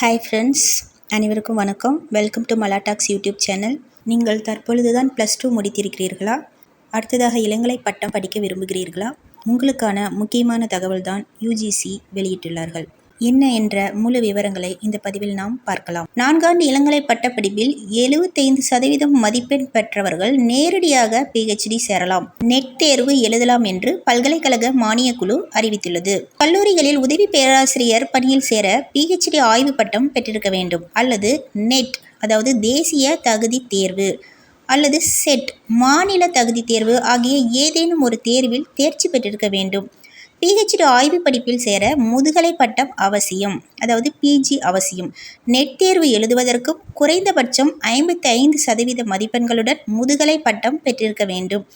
Hi friends அனைவருக்கும் வணக்கம். Welcome to Malatalks YouTube channel நீங்கள் தற்பொழுது தான் ப்ளஸ் டூ முடித்திருக்கிறீர்களா? அடுத்ததாக இளங்கலை பட்டம் படிக்க விரும்புகிறீர்களா? உங்களுக்கான முக்கியமான தகவல் தான் யூஜிசி வெளியிட்டுள்ளார்கள். என்ன என்ற முழு விவரங்களை இந்த பதிவில் நாம் பார்க்கலாம். நான்காண்டு இளங்கலை பட்டப்படிப்பில் எழுபத்தைந்து சதவீதம் மதிப்பெண் பெற்றவர்கள் நேரடியாக பிஹெச்டி சேரலாம். நெட் தேர்வு எழுதலாம் என்று பல்கலைக்கழக மானியக் குழு அறிவித்துள்ளது. கல்லூரிகளில் உதவி பேராசிரியர் பணியில் சேர பிஹெச்டி ஆய்வு பட்டம் பெற்றிருக்க வேண்டும். அல்லது நெட் அதாவது தேசிய தகுதி தேர்வு அல்லது செட் மாநில தகுதி தேர்வு ஆகிய ஏதேனும் ஒரு தேர்வில் தேர்ச்சி பெற்றிருக்க வேண்டும். பிஹெச்டி ஆய்வு படிப்பில் சேர முதுகலை பட்டம் அவசியம். அதாவது பிஜி அவசியம். நெட் தேர்வு எழுதுவதற்கும் குறைந்தபட்சம் ஐம்பத்தி ஐந்து சதவீத மதிப்பெண்களுடன் முதுகலை பட்டம் பெற்றிருக்க வேண்டும்.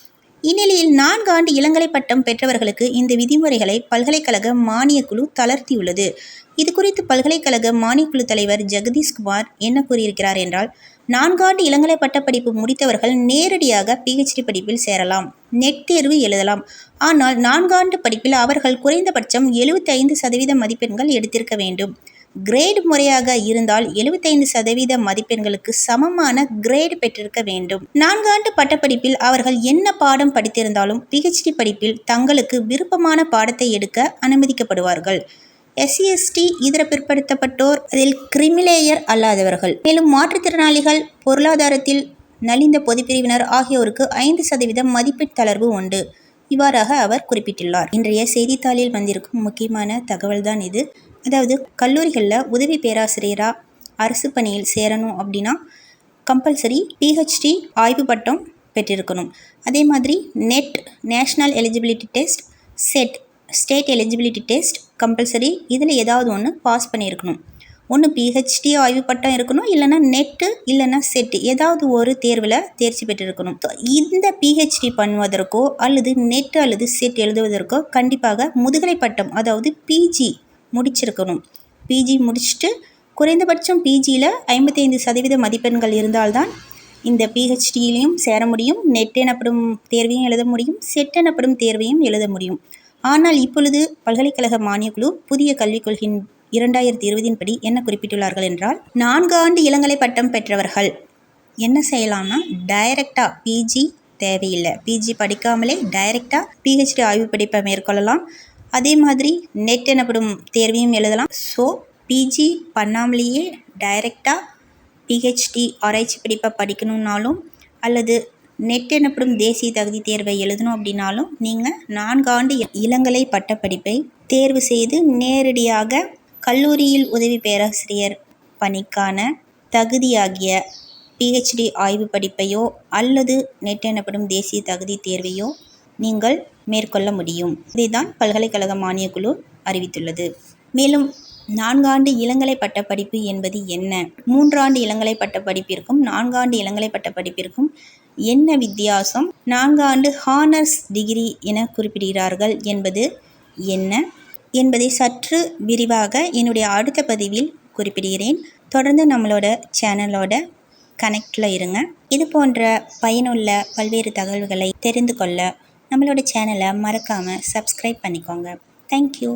இந்நிலையில் நான்கு ஆண்டு இளங்கலை பட்டம் பெற்றவர்களுக்கு இந்த விதிமுறைகளை பல்கலைக்கழக மானியக்குழு தளர்த்தியுள்ளது. இது குறித்து பல்கலைக்கழக மானியக்குழு தலைவர் ஜெகதீஷ்குமார் என்ன கூறியிருக்கிறார் என்றால் நான்காண்டு இளங்கலை பட்டப்படிப்பு முடித்தவர்கள் நேரடியாக பிஹெச்டி படிப்பில் சேரலாம் நெட் தேர்வு எழுதலாம். ஆனால் நான்காண்டு படிப்பில் அவர்கள் குறைந்தபட்சம் எழுபத்தைந்து சதவீத மதிப்பெண்கள் எடுத்திருக்க வேண்டும். கிரேட் முறையாக இருந்தால் எழுபத்தைந்து சதவீத மதிப்பெண்களுக்கு சமமான கிரேடு பெற்றிருக்க வேண்டும். நான்காண்டு பட்டப்படிப்பில் அவர்கள் என்ன பாடம் படித்திருந்தாலும் பிஹெச்டி படிப்பில் தங்களுக்கு விருப்பமான பாடத்தை எடுக்க அனுமதிக்கப்படுவார்கள். எஸ்சி எஸ்டி இதர பிற்படுத்தப்பட்டோர் அதில் கிரிமிலேயர் அல்லாதவர்கள். மேலும் மாற்றுத்திறனாளிகள் பொருளாதாரத்தில் நலிந்த பொதுப்பிரிவினர் ஆகியோருக்கு ஐந்து சதவீதம் மதிப்பீட்டு தளர்வு உண்டு. இவ்வாறாக அவர் குறிப்பிட்டுள்ளார். இன்றைய செய்தித்தாளில் வந்திருக்கும் முக்கியமான தகவல் தான் இது. அதாவது கல்லூரிகளில் உதவி பேராசிரியராக அரசு பணியில் சேரணும் அப்படின்னா கம்பல்சரி பிஹெச்டி ஆய்வு பட்டம் பெற்றிருக்கணும். அதே மாதிரி NET national eligibility test SET state eligibility test compulsory இதில் ஏதாவது ஒன்று பாஸ் பண்ணியிருக்கணும். ஒன்று பிஹெச்டி ஆய்வு பட்டம் இருக்கணும் இல்லைனா நெட்டு இல்லைனா செட்டு ஏதாவது ஒரு தேர்வில் தேர்ச்சி பெற்றிருக்கணும். இந்த பிஹெச்டி பண்ணுவதற்கோ அல்லது நெட் அல்லது செட் எழுதுவதற்கோ கண்டிப்பாக முதுகலை பட்டம் அதாவது பிஜி முடிச்சிருக்கணும். பிஜி முடிச்சுட்டு குறைந்தபட்சம் பிஜியில் ஐம்பத்தைந்து சதவீத மதிப்பெண்கள் இருந்தால்தான் இந்த பிஹெச்டியிலையும் சேர முடியும். நெட் எனப்படும் தேர்வையும் எழுத முடியும். செட் எனப்படும் தேர்வையும் எழுத முடியும். ஆனால் இப்பொழுது பல்கலைக்கழக மானியக்குழு புதிய கல்விக் கொள்கையின் இரண்டாயிரத்தி இருபதின் படி என்ன குறிப்பிட்டுள்ளார்கள் என்றால் நான்கு ஆண்டு இளங்கலை பட்டம் பெற்றவர்கள். என்ன செய்யலாம்னா டைரக்டாக பிஜி தேவையில்லை. பிஜி படிக்காமலே டைரெக்டாக பிஹெச்டி ஆய்வு படிப்பை மேற்கொள்ளலாம். அதே மாதிரி நெட் எனப்படும் தேர்வையும் எழுதலாம். ஸோ பிஜி பண்ணாமலேயே டைரெக்டாக பிஹெச்டி ஆராய்ச்சி படிப்பை படிக்கணுன்னாலும் அல்லது நெட் எனப்படும் தேசிய தகுதி தேர்வை எழுதணும் அப்படின்னாலும் நீங்கள் நான்கு ஆண்டு இளங்கலை பட்டப்படிப்பை தேர்வு செய்து நேரடியாக கல்லூரியில் உதவி பேராசிரியர் பணிக்கான தகுதியாகிய பிஹெச்டி ஆய்வு படிப்பையோ அல்லது நெட் எனப்படும் தேசிய தகுதி தேர்வையோ நீங்கள் மேற்கொள்ள முடியும். இதைதான் பல்கலைக்கழக மானியக்குழு அறிவித்துள்ளது. மேலும் நான்காண்டு இளங்கலை பட்டப்படிப்பு என்பது என்ன? மூன்றாண்டு இளங்கலை பட்டப்படிப்பிற்கும் நான்காண்டு இளங்கலை பட்டப்படிப்பிற்கும் என்ன வித்தியாசம்? நான்காண்டு ஹானர்ஸ் டிகிரி என குறிப்பிடுகிறார்கள் என்பது என்ன? என்பதை சற்று விரிவாக என்னுடைய அடுத்த பதிவில் குறிப்பிடுகிறேன். தொடர்ந்து நம்மளோட சேனலோட கனெக்டில் இருங்க. இது போன்ற பயனுள்ள பல்வேறு தகவல்களை தெரிந்து கொள்ள நம்மளோட சேனலை மறக்காமல் சப்ஸ்கிரைப் பண்ணிக்கோங்க. தேங்க்யூ